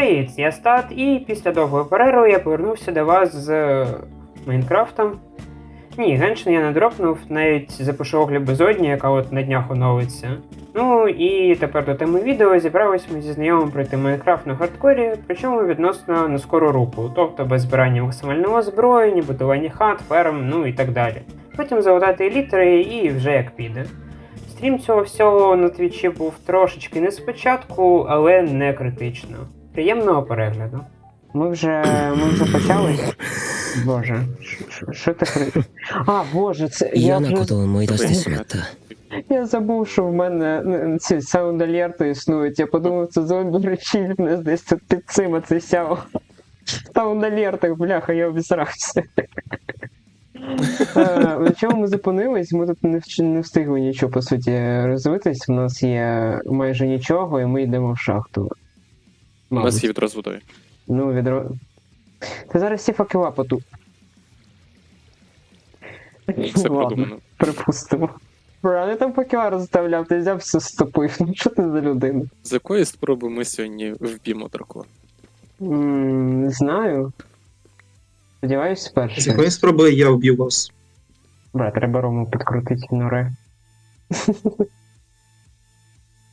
Привіт, я Стат, і після довгої перерви я повернувся до вас з е, Майнкрафтом. Ні, Геншин я не дропнув, навіть запишу огляд безодні, яка от на днях оновиться. Ну і тепер до теми відео зібрались ми зі знайомим пройти Майнкрафт на хардкорі, причому відносно на скору руку, тобто без збирання максимального озброєння, будування хат, ферм, ну і так далі. Потім залутати елітри і вже як піде. Стрім цього всього на твічі був трошечки не спочатку, але не критично. Приємного перегляду. Ми вже ми вже почали. Боже, що ти хри. А, боже, це. Я я забув, що в мене ну, ці саунд-алерти існують. Я подумав, це зомбі речі в нас десь тут під цим оце сяо. Саунд-алертах, бляха, я обізрався. Е, на чому ми зупинились? Ми тут не не встигли нічого по суті розвитись. У нас є майже нічого, і ми йдемо в шахту. У Мабуть. нас є відро з водою. Ну, відро. Та зараз всі факела поту. Все продумано. припустимо. Бра, не там факела розставляв, ти взяв все стопив. Ну що ти за людина? З якої спроби ми сьогодні вб'ємо дракона? М, Не знаю. Сподіваюсь, З перше. якої спроби я вб'ю вас? Бра, треба рому підкрутити норе.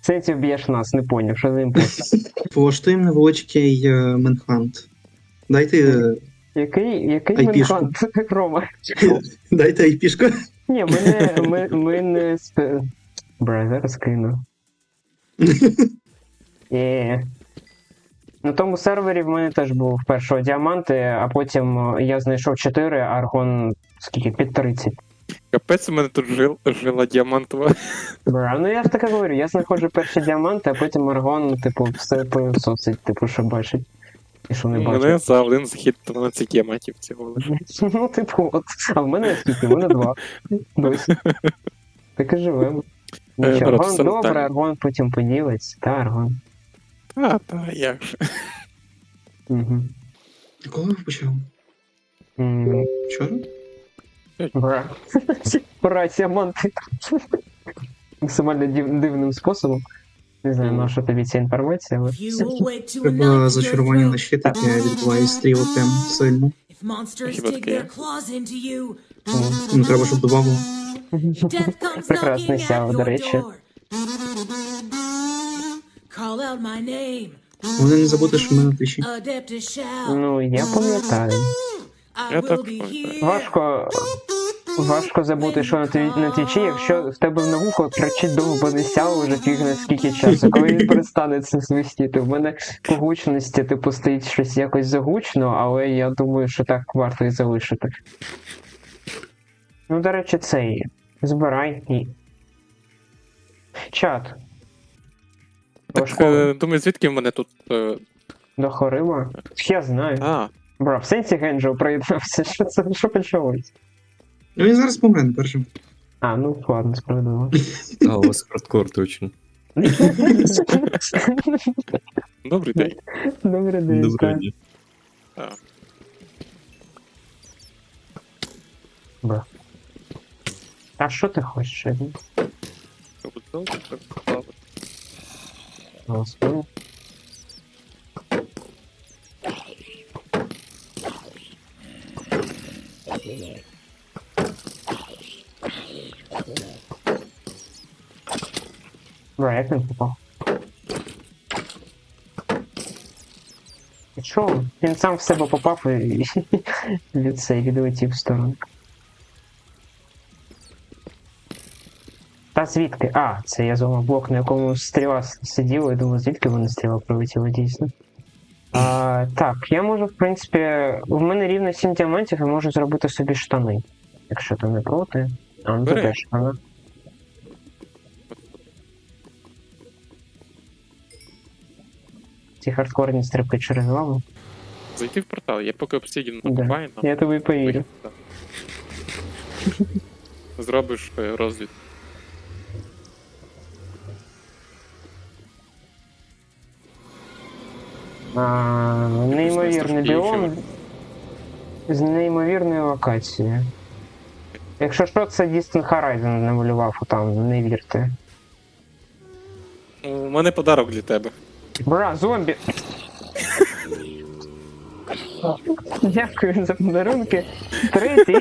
Це ти вб'єш нас, не поняв, що за імпостер. Влаштуємо невеличкий е, менхант. Дайте, е, Який, який Айпішку. менхант, Рома? дайте айпішку. Ні, ми не, ми, ми не спе... Бра, зараз кину. Є. На тому сервері в мене теж був першого діаманти, а потім е, я знайшов 4, а аргон скільки? Під 30. Капець у мене тут жил, жила діамантова. Бра, ну я ж таке говорю, я знаходжу перші діаманти, а потім аргон, типу, все пилососить, типу, що бачить. І що не У мене за один захід 12 діамантів цього лише. Ну, типу, от. А в мене скільки? В мене два. Досі. Так і живемо. Е, Нічого, брат, аргон все добре, аргон потім поділиться, та аргон. А, та як же. Угу. Коли ви почали? Вчора? Бра. Бра, діаманти. Максимально див- дивним способом. Не знаю, на що тобі ця інформація, але. Треба зачарування на щит, яке відбуває стріли прям сильно. Хіба таке є? Ну треба, щоб добавило. Прекрасний сяо, до речі. Вони не забути, що ми на твічі. Ну, я пам'ятаю. Я так пам'ятаю. Важко. Важко забути, що на тві- на твічі, якщо в тебе на вухо кричить довбаний сяо вже фіг на скільки часу. Коли він перестане це свистіти. В мене по гучності, типу, стоїть щось якось загучно, але я думаю, що так варто і залишити. Ну, до речі, цей. Збирай і. Чат. Так, е, думаю, звідки в мене тут. е, До Хорима. Я знаю. А, Бра, в сенсі Генджо приєднався. Що це що почалось? Ну він зараз помре на першому. А, ну ладно, справедливо. А, у вас хардкор точно. добрий день. Добре, день. Добрый так. день. А, Бра. А що ти хочеш? Еді? так, Господи. Як він попав? Чого? Він сам в себе попав і від цей відлетів в сторону. Та звідки? А, це я зламав блок, на якому стріла сиділа, і думаю, звідки вона стріла прилетіла дійсно. А, так, я можу, в принципі, в мене рівно 7 діамантів, я можу зробити собі штани. Якщо ти не проти. А, ну то Бери. теж штани. Ці хардкорні стрибки через лаву. Зайти в портал, я поки обсидіну Да. накопаю нам. Я тобі повірю. Так. Зробиш е, розвід. А, неймовірний біом з неймовірною локацією. Якщо що, це Distant Horizon намалював там, не вірте. У мене подарок для тебе. Бра, зомбі! Дякую за подарунки. Третій.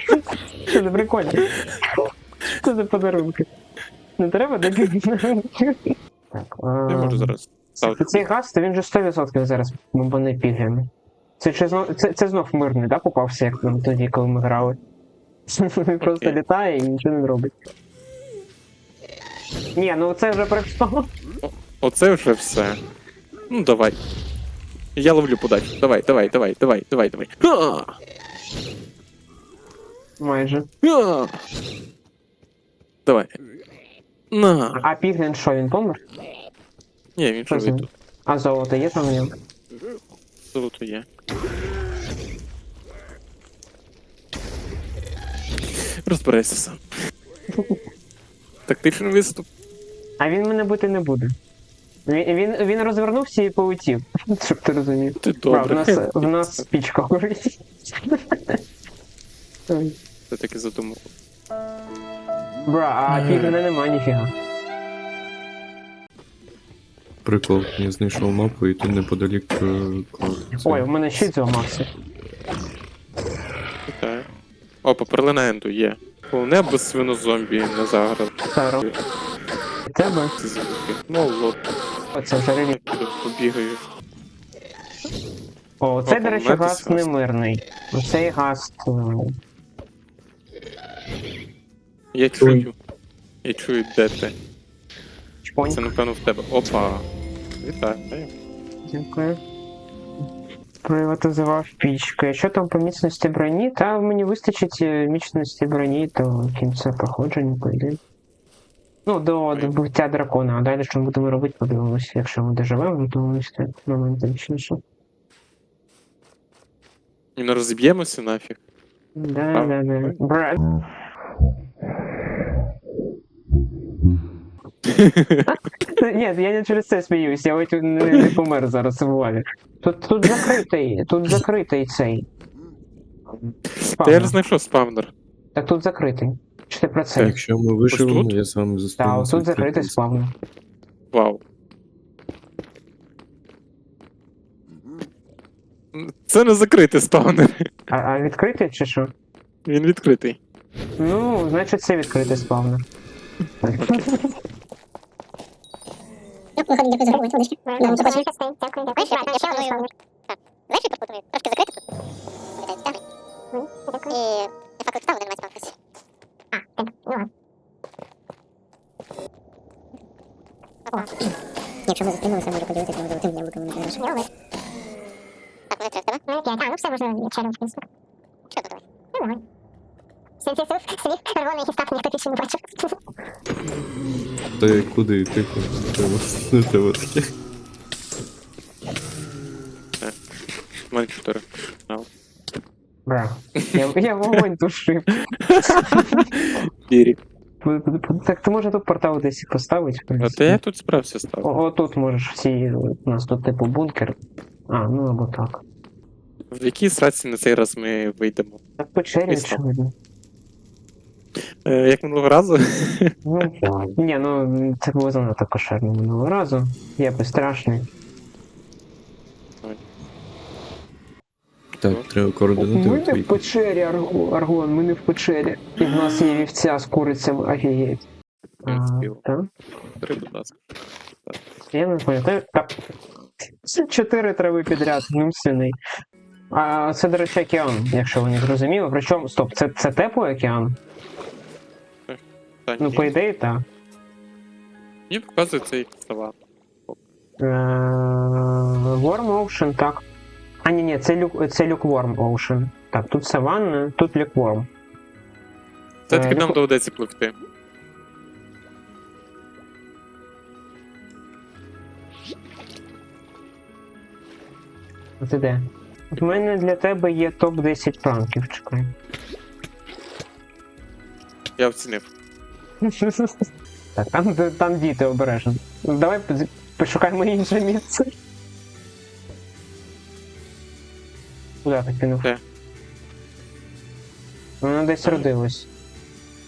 Що за прикольно? Що за подарунки? Не треба таких подарунків. Так, Я можу зараз. Цей газ, то він же 100% зараз бомбане піглями. Це, це, це знов мирний, да, попався, як тоді, коли ми грали. Він просто Окей. літає і нічого не робить. Ні, ну це вже прикол. Оце вже все. Ну давай. Я ловлю подачу. Давай, давай, давай, давай, давай, давай. Ха! Майже. Ха! Давай. На. А піглін що, він помер? Ні, він Що живий це? тут. А золото є там в ньому? Золото є. Розбирайся сам. Тактичний виступ. А він мене бити не буде. Він, він, він розвернувся і полетів, щоб ти розумів. Ти Бра, в нас, в нас спічка горить. Ти таки задумав. Бра, а пігліна нема ніфіга. Прикол, я знайшов мапу і тут неподалік. е, Ой, у мене щит зламався. Вітаю. О, по перлененду є. Головне без свинозомбі не заграв. Таро. Тебе? Ці звуки. Ну, от, Оце релі. побігаю. О, це, О, до речі, газ немирний. Оцей газ. е, Я чую. Я чую, де ти. Чпонь. Це, напевно, в тебе. Опа. Вітаю. Дякую. Приватизував пічки. Що там по міцності броні? Та мені вистачить е, міцності броні до кінця проходження, по ідеї. Ну, до добуття дракона. А далі що ми будемо робити, подивимося. Якщо ми доживемо, то так момент точніше. Не розіб'ємося нафіг. Да, да, да. ой. Ні, я не через це сміюсь, я не, не помер зараз в лаві. Тут, тут закритий, тут закритий цей. Та я Спавнер. не знайшов спавнер. Так тут закритий. Чи ти про це? Так, якщо ми тут? я з вами Так, тут закритий спавнер. Вау. Це не закритий спавнер. А, а відкритий чи що? Він відкритий. Ну, значить це відкритий спавнер. Дякую, дякую за гру, водички. Да, ну, побачимо. Дякую, дякую. Знаєш, я ще одну Так. Знаєш, як тут трошки закрити тут? Вітаю, тягни. Дякую. І я факт факел ставлю, немає спалкості. А, так, ну ладно. Опа. Якщо ми зустрінемося, можу поділитися можливо тим яблуком не знаєш. Добре. Так, вони три в тебе? Ну, п'ять. А, ну все, можна я відчарувати, в принципі. Що тут давай? Ну, давай. Сенсі суп, слів, червоний гістав, ніхто більше не бачив. Та куди? Тихо. Не треба, таке. Мене чотири. Бра. Я, я вогонь тушив. Бірі. Так ти може тут портал десь і поставити, в А принципі. то я тут справся став. О, о, тут можеш всі. У нас тут типу бункер. А, ну або так. В якій сраці на цей раз ми вийдемо? Так печері, Місто. очевидно. Е, як минулого разу? Ну, ні, ну це було занадто кошерно минулого разу. Я безстрашний. Так, треба Ми координати не в печері, Арго- Аргон, ми не в печері. І в нас є вівця з курицями, офігеть. А, Спів. так? Три, будь ласка. Я не пам'ятаю. Так. Це чотири трави підряд, ну свиний. А це, до речі, океан, якщо ви не зрозуміли. Причому, стоп, це, це теплий океан? Та, Ну, ні. по ідеї, так. Мені показує цей саван. Е, Warm Ocean, так. А, ні, ні, це люк, це Lukewarm Ocean. Так, тут саванна, тут Lukewarm. Це Е, таки нам ну, доведеться пливти. Ти де? У мене для тебе є топ-10 пранків, чекай. Я оцінив. Так, там, там діти обережно. Давай пошукаємо інше місце. Куди ти кинув? Де? Воно десь родилось.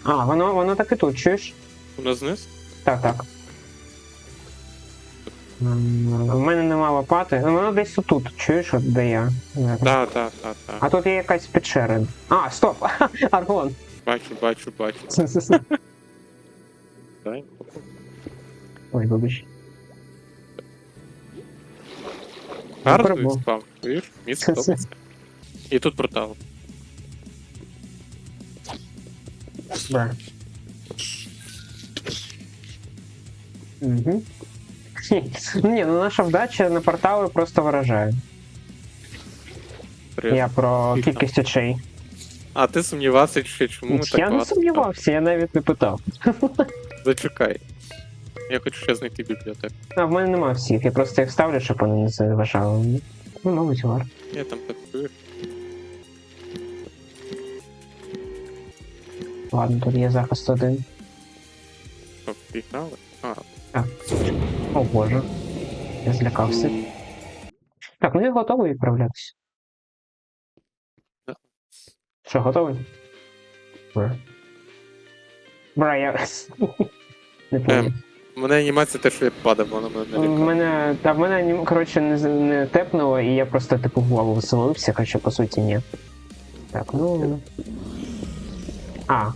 А, воно, воно так і тут, чуєш? У нас вниз? Так, так. У мене нема лопати. Воно десь отут. Чуєш, от де я? Так, так, так, так. А тут є якась печера. А, стоп! Аргон! Бачу, бачу, бачу. Дай. Ой, вибач. Гарно спав. Чуєш? Місце подобається. І тут портал. Бра. Угу. Ні, ну наша вдача на портали просто вражає. Серйозно. Я про Скільки кількість очей. А ти сумнівався, чи чому так Я не багато? сумнівався, я навіть не питав. Зачекай. Я хочу ще знайти бібліотеку. А в мене нема всіх, я просто їх ставлю, щоб вони не заважали. Ну, мабуть, вар. Я там працюю. Ладно, тут є захист один. Що, пігнали? А, О боже. Я злякався. Так, ну я готовий відправлятися. Да. Що, готовий? Бра. Бра, я. Не помню. Ем, у мене анімація те, що я падав, вона мене не лякала. мене. Та в мене анім- коротше не, з- не тепнуло, і я просто типу в голову веселився, хоча по суті ні. Так, ну. А.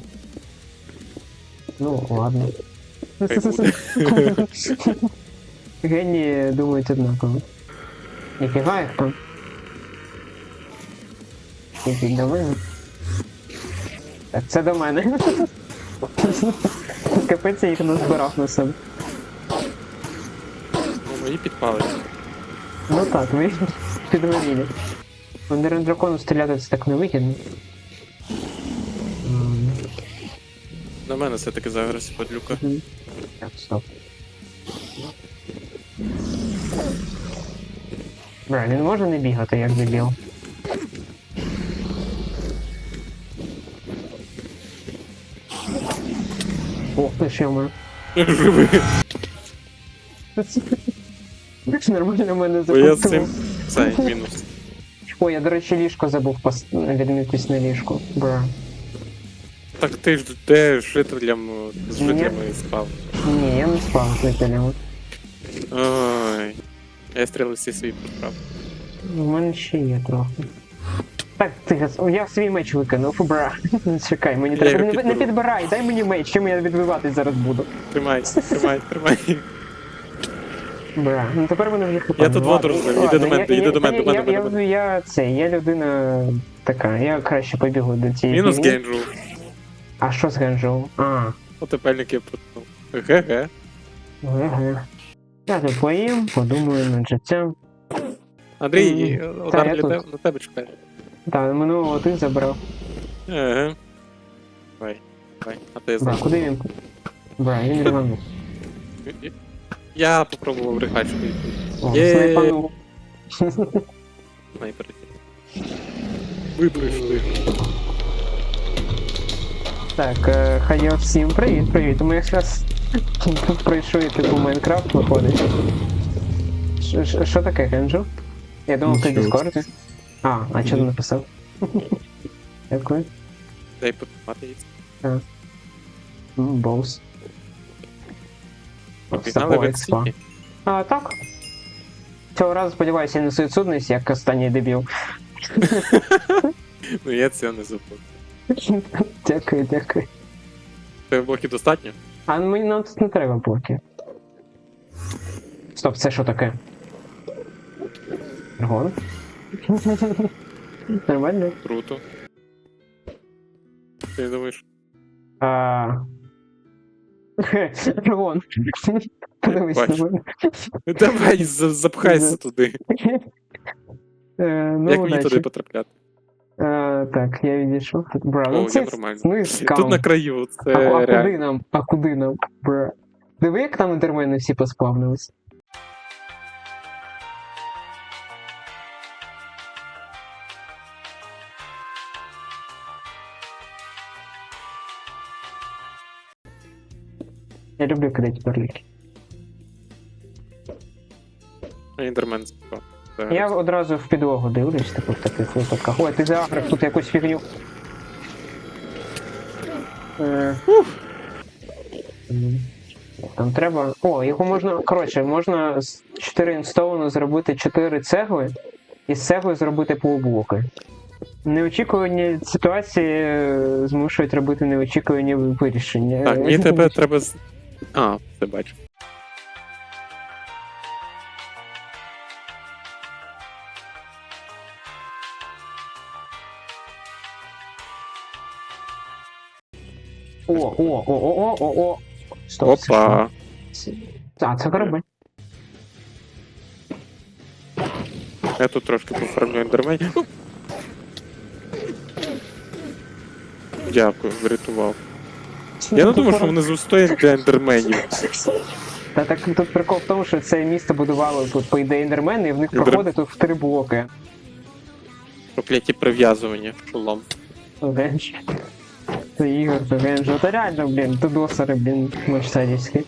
Ну, ладно. Хай буде. Генії думають однаково. Ніфіга їх там. Ідіть до мене. Так, це до мене. Капець я їх назбирав на себе. Ну, мої підпали. Ну так, ви підгоріли. Вандерин дракону стріляти це так невигідно. М, На мене все-таки загрозі подлюка. мгм. Так, стоп. Бра, він може не бігати, як дебіл. Ти що. Живи. Нормально мене Бо я з цим. Це мінус. Ой, я, до речі, ліжко забув пос... відмітись на ліжку. Бра. Так ти ж де жителям з Ні. жителями спав. Ні, я не спав з жителями. Ой. Я стріли всі свої підправ. У мене ще є трохи. Так, ти, я свій меч викинув, бра. Чекай, мені треба. його Не, не підберу. підбирай, дай мені меч, чим я відбиватись зараз буду. Тримай, тримай, тримай. Бра. Ну тепер вони вже хп. Я тут воду розлив, іди до мене, іди до мене, до мене, Я, до я, мене. я, я, це, я людина така, я краще побігу до цієї. Мінус фігні. генджу. А що з Генджоу? А, Отепельник я протнув. Ге-ге. ге. Я тут поїм, подумаю над життям. Андрій, Мгм. Та, удар я для тут. тебе, на тебе чекає. Так, минулого ти забрав. Ага. Давай, давай. А я Бра, знаю. куди він? Бра, він рванув. Я попробував рихачку. О, Є. снайпанув. Снайпер. Ви прийшли. Так, е, хай всім привіт, привіт. Ми якраз пройшли типу Майнкрафт виходить. Ш- ш- Що таке, Генджу? Я думав, ти в Нічого. Дискорді. А, а що ти написав? Дякую. Дай потримати її. М, Боус. Пігнали Такого в експа. А, так. Цього разу сподіваюся, я не суїцидність, як останній дебіл. Ну я цього не забув. Дякую, дякую. Тебе блоків достатньо? А мені нам тут не треба блоки. Стоп, це що таке? Аргон? Нормально? Круто. Ти думаєш? А... Подивись на мене. Давай, за- запхайся туди. Е, Ну, Як мені удачі. туди потрапляти? Е, Так, я відійшов. Бра, ну О, це я нормально. ну і скам. Тут на краю, А, а це куди нам? А куди нам? Бра. Диви, як там інтермени всі поспавнились. Я люблю кидати перліки. Ендермен спав. Я одразу в підлогу дивлюсь, типу в таких випадках. Ой, ти заграв тут якусь фігню. Е. Там треба. О, його можна. Коротше, можна з 4 інстоуну зробити 4 цегли і з цегли зробити полублоки. Неочікувані ситуації е, змушують робити неочікувані вирішення. Так, мені тебе треба. з- А, це бачу. О, о, о, о, о, о, о. Стоп, це Опа. що? А, це корабель. Я тут трошки пофармлю ендермені. Дякую, врятував. Я не думав, що вони зустоять для ендерменів. Та так тут прикол в тому, що це місто будувало тут, по ідеї, ендермени, і в них Ендер- проходить тут в три блоки. Прокляті прив'язування, шолом. Генж. Це ігор, це генж. Це реально, блін, тудосери, блін, мерседівські.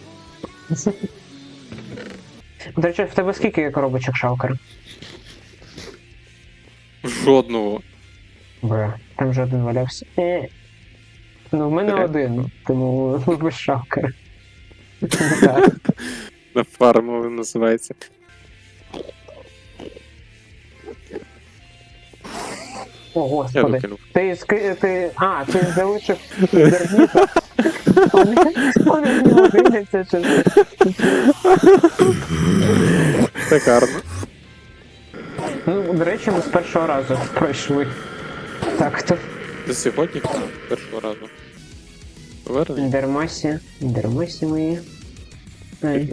До речі, в тебе скільки коробочок шалкер? Жодного. Бра, там же один валявся. Е. Ну, в мене Реально. один, тому без. Так. На фармове називається. О, Я господи. докинув. Ти ски... ти. А, ти залишив дерніта. Вони, нього дивляться, чи не. Так гарно. Ну, до речі, ми з першого разу пройшли. Так, то Це сьогодні першого разу. Повернення? Індермасі. Індермасі мої. Ай,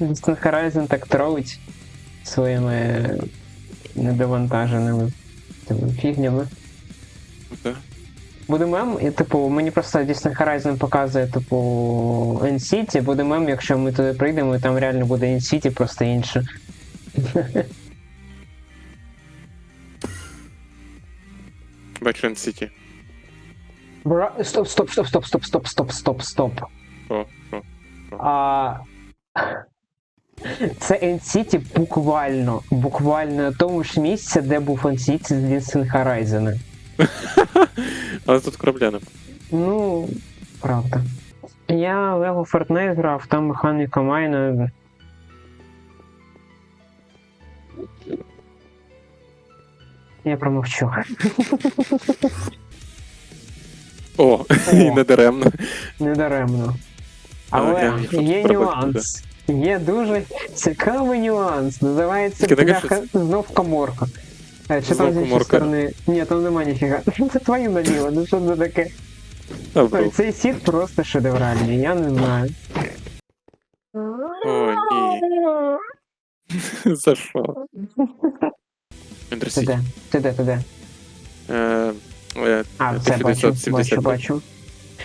Horizon так тролить своїми недовантаженими фігнями. Так. Буде мем, і типу, мені просто Distant Horizon показує, типу, N-City, буде мем, якщо ми туди прийдемо, і там реально буде N-City, просто інше. Бачу N-City. Бра... Стоп, стоп, стоп, стоп, стоп, стоп, стоп, стоп, стоп. Що? Що? А... Це N-City буквально, буквально на тому ж місці, де був N-City з Distant Horizon. Але тут корабля не. Ну, правда. Я Lego Fortnite грав, там механіка майна. Я промовчу. О, і не даремно. Недаремно. А, Але я є нюанс. Є дуже цікавий нюанс. Називається бляха, знов коморка. Е, Чи там Знов з іншої сторони. Ні, там нема ніфіга. Це твої наліво, ну що це таке? Ой, Цей сіт просто шедевральний, я не знаю. О, ні. За що? Ти де? Ти де, ти де? Е, А, це бачу, бачу, бачу.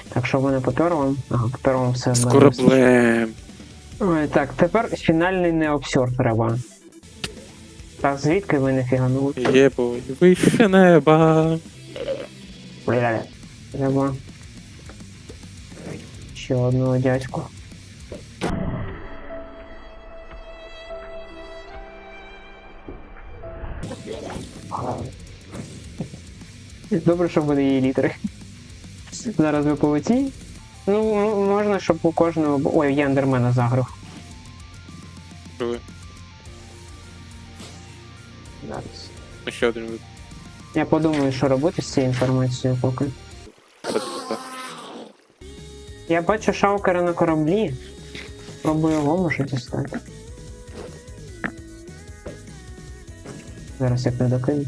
Так, що в мене по перлам? Ага, по перлам все. З кораблем. Ой, так, тепер фінальний необсьор треба. Так, звідки ви не фіганули? Є бой, вище неба. Бля, Треба. Ще одного дядьку. Добре, що буде її літери. Зараз ви полеті. Ну, м- можна, щоб у кожного. Ой, я ендермена заграв. Чули? Зараз. Ну, Ще один вид. Я подумаю, що робити з цією інформацією поки. Я бачу шаукера на кораблі. Пробую його може дістати. Зараз як не докину.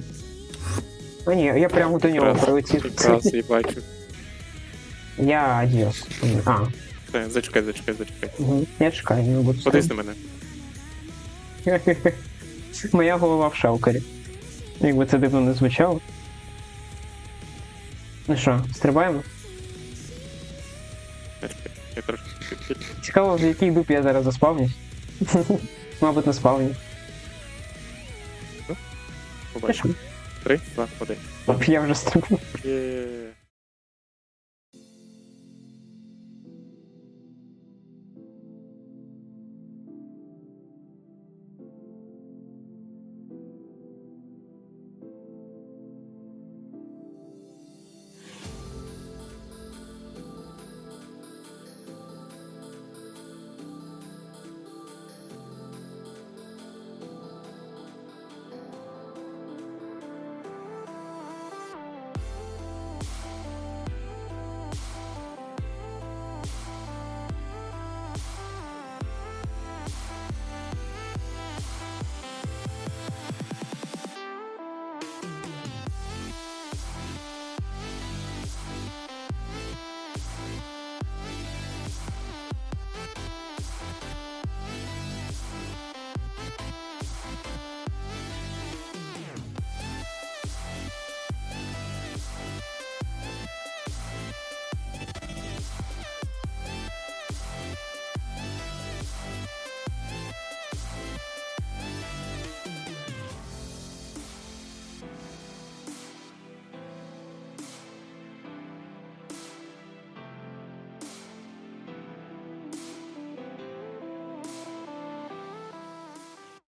А ні, я прямо до нього прилетів. Якраз і бачу. Я адіос. А, Все, Зачекай, зачекай, зачекай. я чекаю, не буду. Подивись на мене. Моя голова в шаукері. Якби це дивно не звучало. Ну що, стрибаємо? Зачекай. Я трошки. Цікаво, в якій дупі я зараз заспавнюсь. Мабуть, на спавні. Побачимо. Три, два, один. Я вже стрибну. Є.